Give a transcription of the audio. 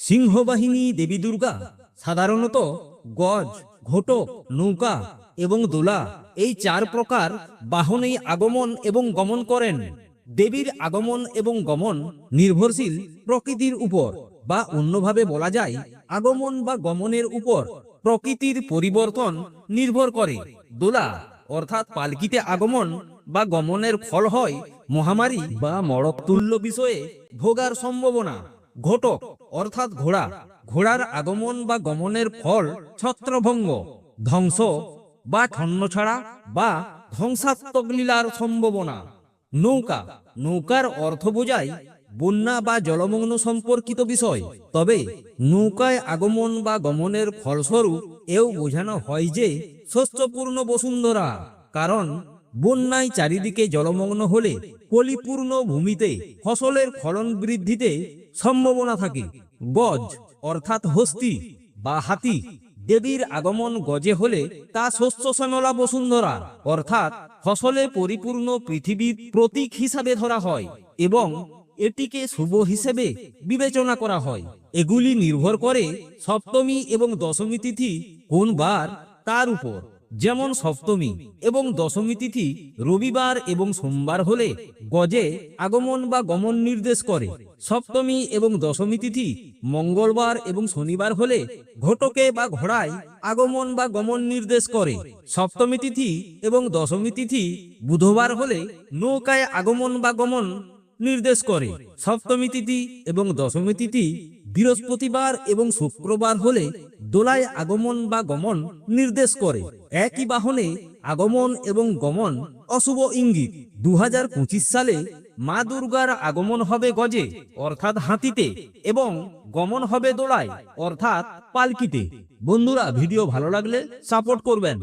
সিংহবাহিনী দেবী দুর্গা, সাধারণত গজ, ঘটক, নৌকা এবং দোলা এই চার প্রকার বাহনেই আগমন এবং গমন করেন। দেবীর আগমন এবং গমন নির্ভরশীল প্রকৃতির উপর বা অন্যভাবে বলা যায় আগমন বা গমনের উপর প্রকৃতির পরিবর্তন নির্ভর করে। দোলা অর্থাৎ পালকিতে আগমন বা গমনের ফল হয় মহামারী বা মরকতুল্য বিষয়ে ভোগার সম্ভাবনা। ঘটক, অর্থাৎ ঘোড়া, ঘোড়ার আগমন বা গমনের ফল ছত্রভঙ্গ, ধ্বংস বা ছন্নছাড়া বা ধ্বংসাত্মক লীলার সম্ভাবনা। নৌকা, নৌকার অর্থ বোঝায় বন্যা বা জলমগ্ন সম্পর্কিত বিষয়। তবে নৌকায় আগমন বা গমনের ফলস্বরূপ এও বোঝানো হয় যে শস্যপূর্ণ বসুন্ধরা, কারণ বন্যায় চারিদিকে জলমগ্ন হলে পলিপূর্ণ ভূমিতে ফসলের ফলন বৃদ্ধিতে সম্ভাবনা থাকে। গজ, অর্থাৎ হস্তি বা হাতি, দেবীর আগমন গজে হলে তা শস্য শ্যামলা বসুন্ধরা, অর্থাৎ ফসলে পরিপূর্ণ পৃথিবীর প্রতীক হিসাবে ধরা হয় এবং এটিকে শুভ হিসেবে বিবেচনা করা হয়। এগুলি নির্ভর করে সপ্তমী এবং দশমী তিথি কোন বার তার উপর। যেমন সপ্তমী এবং দশমী তিথি রবিবার এবং সোমবার হলে গজে আগমন বা গমন নির্দেশ করে। সপ্তমী এবং দশমী তিথি মঙ্গলবার এবং শনিবার হলে ঘটকে বা ঘোড়ায় আগমন বা গমন নির্দেশ করে। সপ্তমী তিথি এবং দশমী তিথি বুধবার হলে নৌকায় আগমন বা গমন নির্দেশ করে। সপ্তমী তিথি এবং দশমী তিথি বৃহস্পতিবার এবং শুক্রবার হলে দোলায় আগমন বা গমন নির্দেশ করে। একই বাহনে আগমন এবং গমন অশুভ ইঙ্গিত। দু হাজার পঁচিশ সালে মা দুর্গার আগমন হবে গজে, অর্থাৎ হাতিতে, এবং গমন হবে দোলায়, অর্থাৎ পালকিতে। বন্ধুরা, ভিডিও ভালো লাগলে সাপোর্ট করবেন।